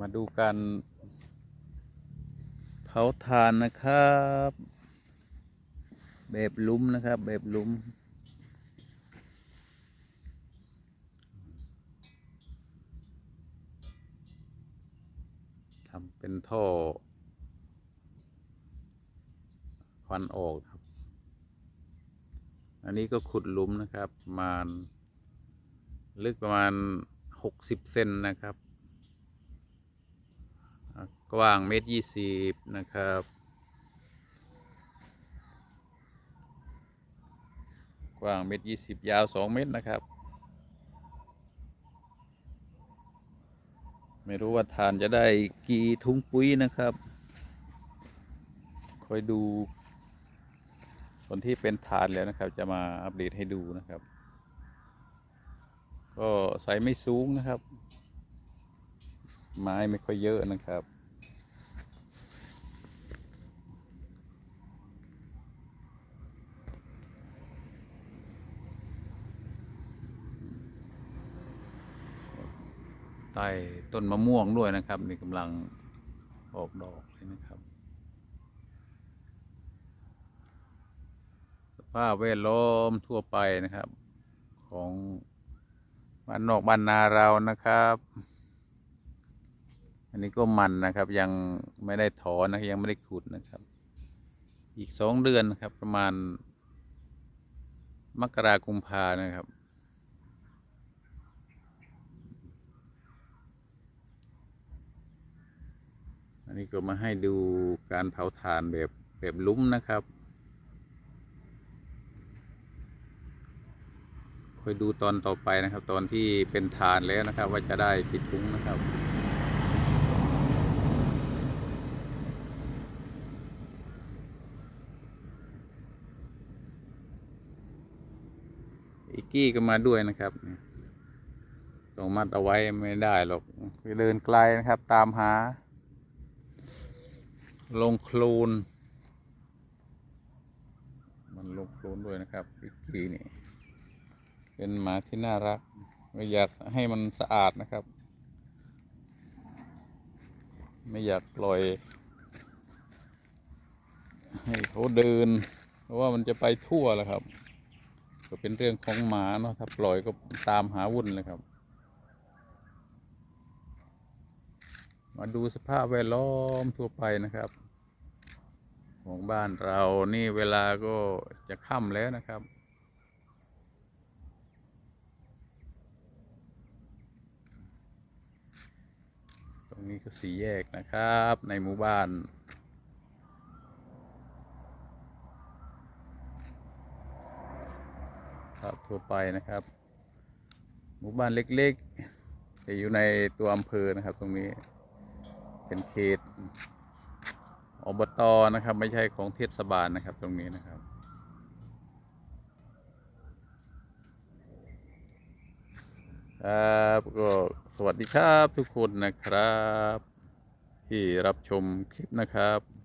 มาดูการเผาถ่านนะครับ แบบลุมนะครับ แบบลุมทำเป็นท่อควันออกครับ อันนี้ก็ขุดลุมนะครับ ประมาณ ลึกประมาณหกสิบเซนนะครับ กว้างเมตรยี่สิบนะครับ กว้างเมตรยี่สิบยาวสองเมตรนะครับ ไม่รู้ว่าทานจะได้กี่ถุงปุ๋ยนะครับคอยดูคนที่เป็นทานแล้วนะครับ จะมาอัปเดตให้ดูนะครับ ก็ใส่ไม่สูงนะครับ ไม้ไม่ค่อยเยอะนะครับ ใต้ต้นมะม่วงด้วยนะครับนี่กำลังออกดอกเลยนะครับ สภาพแวดล้อมทั่วไปนะครับ ของบ้านนอกบ้านนาเรานะครับ อันนี้ก็มันนะครับยังไม่ได้ถอนนะยังไม่ได้ขุดนะครับ อีกสองเดือนนะครับประมาณมกรากุมภานะครับ นนี้ก็มาให้ดูการเผาถ่านแบบแบบลุ้มนะครับ คอยดูตอนต่อไปนะครับ ตอนที่เป็นฐานแล้วนะครับ ว่าจะได้ปิดถุงนะครับอีกกี้ก็มาด้วยนะครับต้องมัดเอาไว้ไม่ได้หรอกไปเดินไกลนะครับ ตามหา ลงโคลนมันลงโคลนด้วยนะครับอีกกี้นี่ เป็นหมาที่น่ารักไม่อยากให้มันสะอาดนะครับ ไม่อยากปล่อย ให้เขาเดิน เพราะว่ามันจะไปทั่วแหละครับ ก็เป็นเรื่องของหมาเนาะถ้าปล่อยก็ตามหาวุ่นเลยครับ มาดูสภาพแวดล้อมทั่วไปนะครับ ของบ้านเรานี่เวลาก็จะค่ำแล้วนะครับ ตรงนี้ก็สี่แยกนะครับ ในหมู่บ้านครับทั่วไปนะครับ หมู่บ้านเล็กๆแต่อยู่ในตัวอำเภอนะครับตรงนี้ เป็นเขตอบตนะครับ ไม่ใช่ของเทศบาลนะครับ ตรงนี้นะครับ ครับก็สวัสดีครับทุกคนนะครับ ที่รับชมคลิปนะครับ